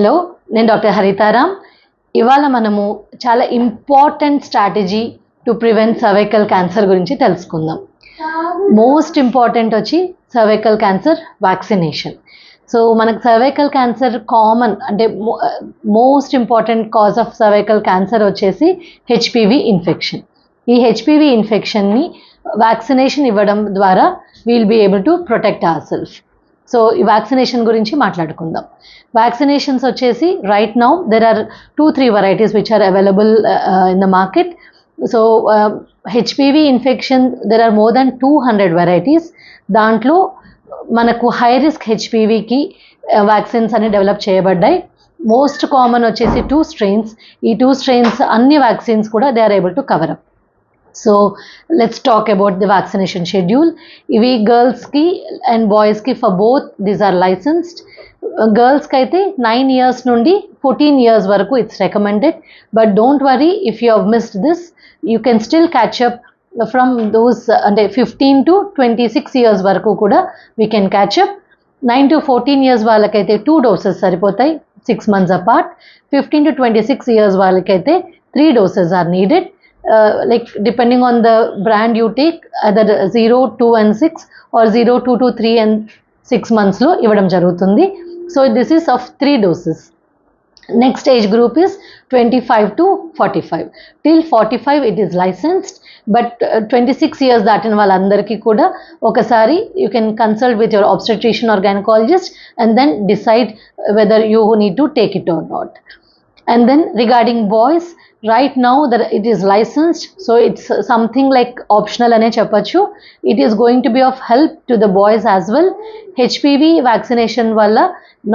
Hello నేను doctor హరితారాం ఇవాళ మనము చాలా important strategy to prevent cervical cancer గురించి తెలుసుకుందాం. మోస్ట్ ఇంపార్టెంట్ వచ్చి సర్వైకల్ క్యాన్సర్ వ్యాక్సినేషన్ సో మనకు సర్వైకల్ క్యాన్సర్ కామన్ అంటే most important cause of cervical cancer వచ్చేసి హెచ్పివి ఇన్ఫెక్షన్ ఈ హెచ్పివి ఇన్ఫెక్షన్ని వ్యాక్సినేషన్ ఇవ్వడం ద్వారా we'll be able to protect our self so ఈ వ్యాక్సినేషన్ గురించి మాట్లాడుకుందాం. వ్యాక్సినేషన్స్ వచ్చేసి right now there are two three varieties which are available in the market so HPV infection there are more than two hundred varieties దాంట్లో మనకు high risk హెచ్పివికి vaccines అన్ని develop చేయబడ్డాయి. Most common వచ్చేసి two strains ఈ two strains అన్ని vaccines కూడా they are able to cover up so let's talk about the vaccination schedule ఇవి గర్ల్స్కి అండ్ బాయ్స్కి for both these are licensed గర్ల్స్కి అయితే నైన్ ఇయర్స్ నుండి ఫోర్టీన్ ఇయర్స్ వరకు it's recommended but don't worry if you have missed this you can still catch up from those అంటే fifteen to twenty six years వరకు కూడా we can catch up nine to fourteen years వాళ్ళకైతే two doses సరిపోతాయి six months apart fifteen to twenty six years వాళ్ళకైతే three doses are needed like depending on the brand you take either zero two and six or zero two to three and six మంత్స్లో ఇవ్వడం జరుగుతుంది so this is of three doses next age group is twenty five to forty five till forty five it is licensed but twenty six years దాటిన వాళ్ళందరికీ కూడా ఒకసారి you can consult with your obstetrician or gynaecologist and then decide whether you need to take it or not And then regarding boys right now that it is licensed so it's something like optional ane చెప్పచ్చు it is going to be of help to the boys as well hpv vaccination valla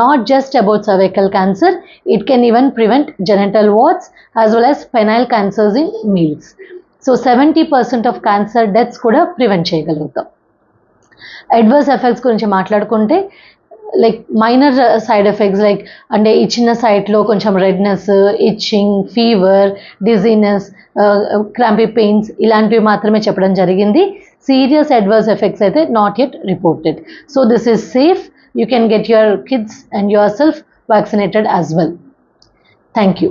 not just about cervical cancer it can even prevent genital warts as well as penile cancers in males so 70% of cancer deaths కూడా prevent చేయగలుగుతాం adverse effects గురించి మాట్లాడుకుంటే like minor side effects like అంటే ఇచ్చిన సైట్లో కొంచెం redness itching fever dizziness crampy pains ఇలాంటివి మాత్రమే చెప్పడం జరిగింది. సీరియస్ అడ్వర్స్ ఎఫెక్ట్స్ అయితే not at reported so this is safe you can get your kids and your self vaccinated as well thank you